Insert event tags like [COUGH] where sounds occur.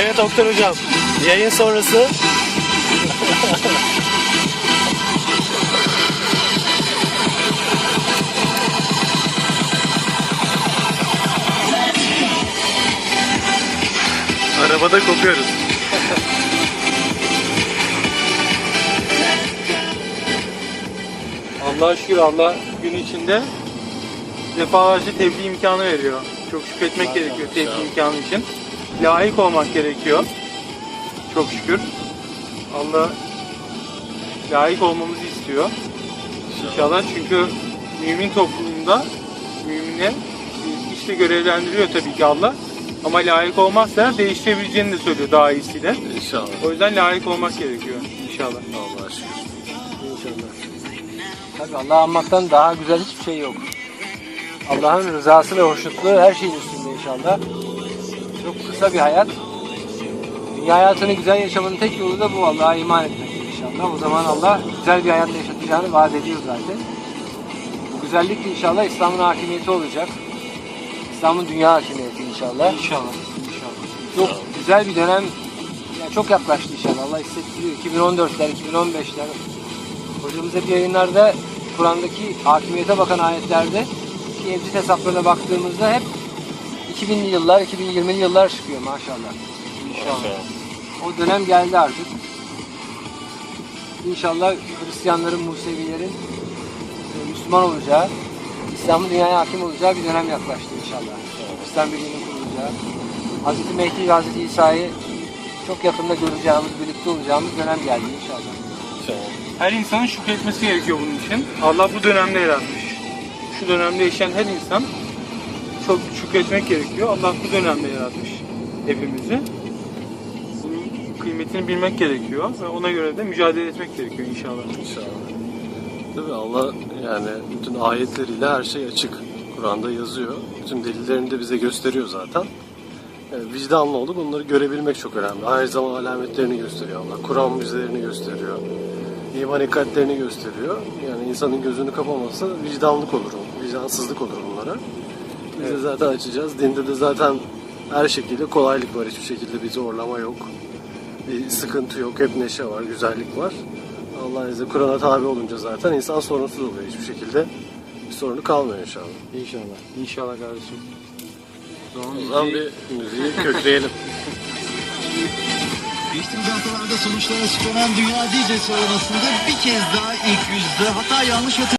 Evet doktor hocam. Yayın sonrası Arabada kopuyoruz. Allah'a şükür Allah gün içinde defalarca tebliğ imkanı veriyor. Çok şükretmek gerekiyor tebliğ imkanı için. Layık olmak gerekiyor. Çok şükür. Allah layık olmamızı istiyor. İnşallah çünkü mümin toplumunda mümine işte görevlendiriyor tabii ki Allah. Ama layık olmazsa değiştirebileceğini de söylüyor daha iyisiyle. İnşallah. O yüzden layık olmak gerekiyor inşallah. Allah'a şükür. Tabii Allah'ı anmaktan daha güzel hiçbir şey yok. Allah'ın rızası ve hoşnutluğu her şeyin üstünde inşallah. Çok kısa bir hayat. Dünya hayatını güzel yaşamanın tek yolu da bu Allah'a iman etmek inşallah. O zaman Allah güzel bir hayat yaşatacağını vaat ediyor zaten. Bu güzellik de inşallah İslam'ın hakimiyeti olacak. İslam'ın dünya hakimiyeti inşallah. İnşallah. Çok güzel bir dönem yani çok yaklaştı inşallah. Allah hissettiriyor. 2014'ler, 2015'ler. Hocamız hep yayınlarda Kur'an'daki hakimiyete bakan ayetlerde ki evcil hesaplarına baktığımızda hep 2000'li yıllar, 2020'li yıllar çıkıyor maşallah. İnşallah. O dönem geldi artık. İnşallah Hristiyanların, Musevilerin e, Müslüman olacağı, İslam'ın dünyaya hakim olacağı bir dönem yaklaştı inşallah. İslam birliğinin kurulacağı. Hz. Mehdi ve Hz. İsa'yı çok yakında göreceğimiz, birlikte olacağımız dönem geldi inşallah. Her insanın şükretmesi gerekiyor bunun için. Allah bu dönemde yaratmış. Şu dönemde yaşayan her insan çok şükretmek gerekiyor. Allah bu dönemde yaratmış hepimizi. Bunun kıymetini bilmek gerekiyor ve ona göre de mücadele etmek gerekiyor inşallah. İnşallah. Tabii Allah yani bütün ayetleriyle her şey açık. Kur'an'da yazıyor. Bütün delillerini de bize gösteriyor zaten. Yani vicdanlı olup bunları görebilmek çok önemli. Her zaman alametlerini gösteriyor Allah. Kur'an müjdelerini gösteriyor. İman ikatlerini gösteriyor. Yani insanın gözünü kapaması vicdanlık olur. Vicdansızlık olur bunlara. Biz de zaten açacağız. Dinde de zaten her şekilde kolaylık var. Hiçbir şekilde bir zorlama yok. Bir sıkıntı yok. Hep neşe var, güzellik var. Allah'ın izniyle Kur'an'a tabi olunca zaten insan sorunsuz oluyor. Hiçbir şekilde bir sorunu kalmıyor inşallah. İnşallah. İnşallah kardeşim. O zaman O zaman bir müziği kökleyelim. [LAUGHS] Geçtiğimiz haftalarda sonuçlar açıklanan Dünya DJ sıralamasında bir kez daha ilk yüzde hatta yanlış hatırlamıyorsam